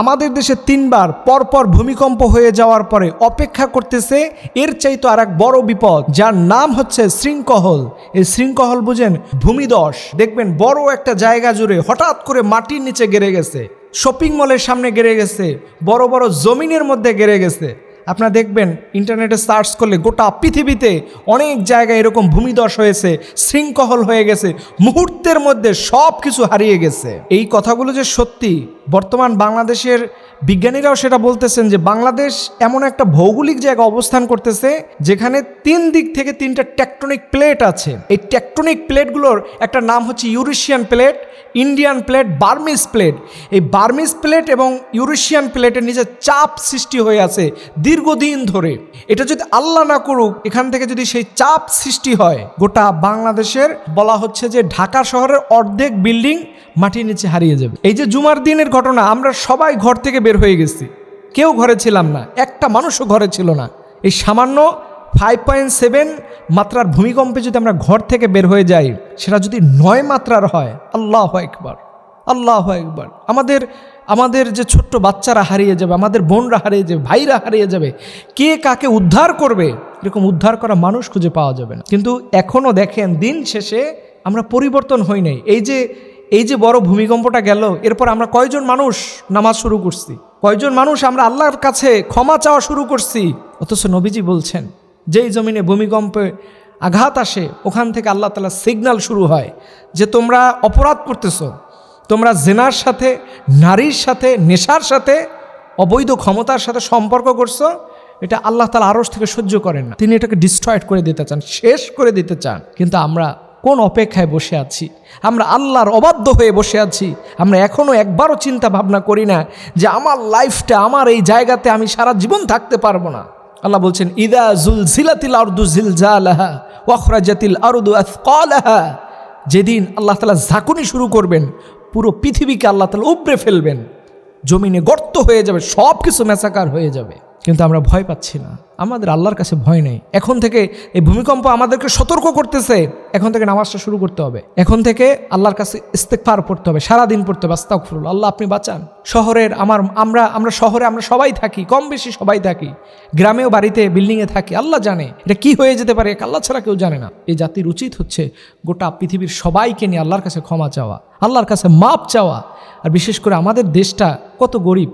আমাদের দেশে তিনবার পরপর ভূমিকম্প হয়ে যাওয়ার পরে অপেক্ষা করতেছে এর চাইতো আর এক বড় বিপদ, যার নাম হচ্ছে শৃঙ্খল। এই শৃঙ্খল বুঝেন ভূমিদশ। দেখবেন বড় একটা জায়গা জুড়ে হঠাৎ করে মাটির নিচে গেড়ে গেছে, শপিং মলের সামনে গেড়ে গেছে, বড় বড় জমিনের মধ্যে গেড়ে গেছে। আপনারা দেখবেন ইন্টারনেটে সার্চ করলে গোটা পৃথিবীতে অনেক জায়গায় এরকম ভূমিদশ হয়েছে, শৃঙ্খল হয়ে গেছে, মুহূর্তের মধ্যে সব কিছু হারিয়ে গেছে। এই কথাগুলো যে সত্যি, বর্তমান বাংলাদেশের বিজ্ঞানীরাও সেটা বলতেছেন যে বাংলাদেশ এমন একটা ভৌগোলিক জায়গা অবস্থান করতেছে, যেখানে তিন দিক থেকে তিনটা টেকটনিক প্লেট আছে। এই টেকটনিক প্লেটগুলোর একটা নাম হচ্ছে Eurasian plate Indian plate Burmese plate এই বার্মিস প্লেট এবং ইউরেশিয়ান প্লেটের নিচে চাপ সৃষ্টি হয়ে আছে। দীর্ঘদিন ধরে। এটা যদি আল্লাহ না করুক, এখান থেকে যদি সেই চাপ সৃষ্টি হয়, গোটা বাংলাদেশের বলা হচ্ছে যে ঢাকা শহরের অর্ধেক বিল্ডিং মাটির নিচে হারিয়ে যাবে। এই যে জুমার দিনের ঘটনা, আমরা সবাই ঘর থেকে বের হয়ে গেছি। কেউ ঘরে ছিলাম না, একটা মানুষও ঘরে ছিল না। এই সামান্য ফাইভ পয়েন্ট সেভেন মাত্রার ভূমিকম্পে যদি আমরা ঘর থেকে বের হয়ে যাই, সেটা যদি নয় মাত্রার হয়, আল্লাহ একবার আল্লাহ একবার আমাদের আমাদের যে ছোট্ট বাচ্চারা হারিয়ে যাবে, আমাদের বোনরা হারিয়ে যাবে, ভাইরা হারিয়ে যাবে, কে কাকে উদ্ধার করবে, এরকম উদ্ধার করা মানুষ খুঁজে পাওয়া যাবে না। কিন্তু এখনও দেখেন, দিন শেষে আমরা পরিবর্তন হই নাই। এই যে এই যে বড় ভূমিকম্পটা গেল, এরপর আমরা কয়জন মানুষ নামাজ শুরু করছি? কয়জন মানুষ আমরা আল্লাহর কাছে ক্ষমা চাওয়া শুরু করছি? অথচ নবীজি বলছেন, যেই জমিনে ভূমিকম্পে আঘাত আসে, ওখান থেকে আল্লাহ তালা সিগন্যাল শুরু হয় যে তোমরা অপরাধ করতেছো। তোমরা জেনার সাথে, নারীর সাথে, নেশার সাথে, অবৈধ ক্ষমতার সাথে সম্পর্ক করছ, এটা আল্লাহ তালা আরস থেকে সহ্য করেন না। তিনি এটাকে ডিস্ট্রয়েড করে দিতে চান, শেষ করে দিতে চান। কিন্তু আমরা কোন অপেক্ষায় বসে আছি? আমরা আল্লাহর অবাধ্য হয়ে বসে আছি। আমরা এখনও একবারও চিন্তা ভাবনা করি না যে আমার লাইফটা আমার এই জায়গাতে আমি সারা জীবন থাকতে পারব না। আল্লাহ বলছেন, ইদা জুল জিলাতিল আরদু জিল জালাহা ওয়াখরাজাতিল আরদু আথকালাহা যেদিন আল্লাহ তালা ঝাঁকুনি শুরু করবেন পুরো পৃথিবীকে আল্লাহ তালা উপড়ে ফেলবেন। জমিনে গর্ত হয়ে যাবে সব কিছু মেসাকার হয়ে যাবে। কিন্তু আমরা ভয় পাচ্ছি না। আমাদের আল্লাহর কাছে ভয় নেই। এখন থেকে এই ভূমিকম্প আমাদেরকে সতর্ক করতেছে। এখন থেকে নামাজটা শুরু করতে হবে। এখন থেকে আল্লাহর কাছে ইস্তেকফার পড়তে হবে। সারাদিন পড়তে হবে। আস্তাগফিরুল্লাহ। আল্লাহ, আপনি বাঁচান। শহরের আমার, আমরা আমরা শহরে আমরা সবাই থাকি। কম বেশি সবাই থাকি। গ্রামেও বাড়িতে বিল্ডিংয়ে থাকি। আল্লাহ জানে। এটা কি হয়ে যেতে পারে? আল্লাহ ছাড়া কেউ জানে না। এই জাতির উচিত হচ্ছে গোটা পৃথিবীর সবাইকে নিয়ে আল্লাহর কাছে ক্ষমা চাওয়া। আল্লাহর কাছে মাপ চাওয়া। আর বিশেষ করে আমাদের দেশটা কত গরিব।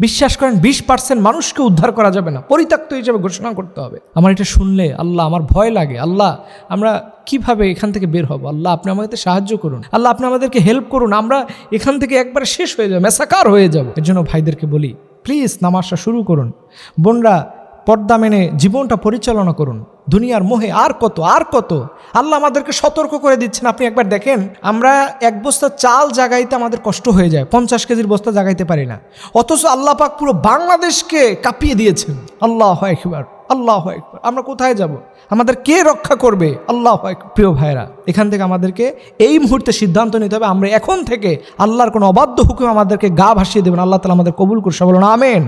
বিশ্বাস করেন বিশ পার্সেন্ট মানুষকে উদ্ধার করা যাবে না, পরিত্যক্ত হিসেবে ঘোষণা করতে হবে। আমার এটা শুনলে আল্লাহ, আমার ভয় লাগে। আল্লাহ, আমরা কীভাবে এখান থেকে বের হব? আল্লাহ, আপনি আমাদের সাহায্য করুন। আল্লাহ, আপনি আমাদেরকে হেল্প করুন। আমরা এখান থেকে একবার শেষ হয়ে যাব, মেসাকার হয়ে যাব। এর জন্য ভাইদেরকে বলি প্লিজ নামাজটা শুরু করুন। বোনরা পর্দা মেনে জীবনটা পরিচালনা করুন। দুনিয়ার মোহে আর কত আর কত? আল্লাহ আমাদেরকে সতর্ক করে দিচ্ছেন। আপনি একবার দেখেন, আমরা এক বস্তা চাল জাগাইতে আমাদের কষ্ট হয়ে যায়। পঞ্চাশ কেজির বস্তা জাগাইতে পারি না। অথচ আল্লাহ পাক পুরো বাংলাদেশকে কাঁপিয়ে দিয়েছেন। আল্লাহ একবার আল্লাহ একবার আমরা কোথায় যাব? আমাদের কে রক্ষা করবে? আল্লাহ। প্রিয় ভাইরা এখান থেকে আমাদেরকে এই মুহূর্তে সিদ্ধান্ত নিতে হবে। আমরা এখন থেকে আল্লাহর কোনো অবাধ্য হুকুম আমাদেরকে গা ভাসিয়ে দেবেন। আল্লাহ তালা আমাদের কবুল করছে বলুন, আমেন।